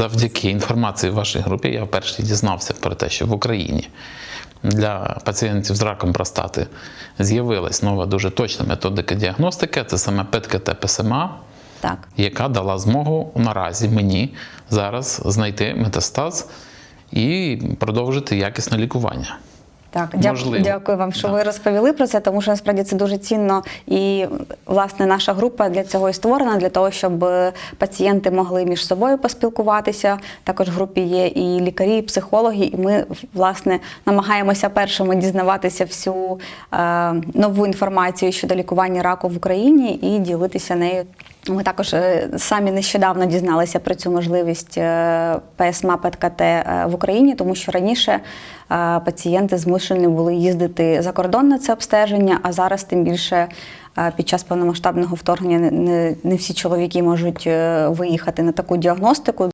Завдяки інформації в вашій групі я вперше дізнався про те, що в Україні для пацієнтів з раком простати з'явилась нова дуже точна методика діагностики. Це саме ПЕТ-КТ ПСМА, Так. яка дала змогу наразі мені зараз знайти метастаз і продовжити якісне лікування. Так, дякую, Можливо. дякую вам, що Да. ви розповіли про це, тому що насправді це дуже цінно. І власне наша група для цього і створена, для того, щоб е, пацієнти могли між собою поспілкуватися. Також в групі є і лікарі, і психологи, і ми власне намагаємося першими дізнаватися всю е, нову інформацію щодо лікування раку в Україні і ділитися нею. Ми також е, самі нещодавно дізналися про цю можливість е, ПСМА ПЕТ-КТ е, в Україні, тому що раніше е, пацієнти змушені були їздити за кордон на це обстеження, а зараз тим більше е, під час повномасштабного вторгнення не, всі чоловіки можуть е, виїхати на таку діагностику.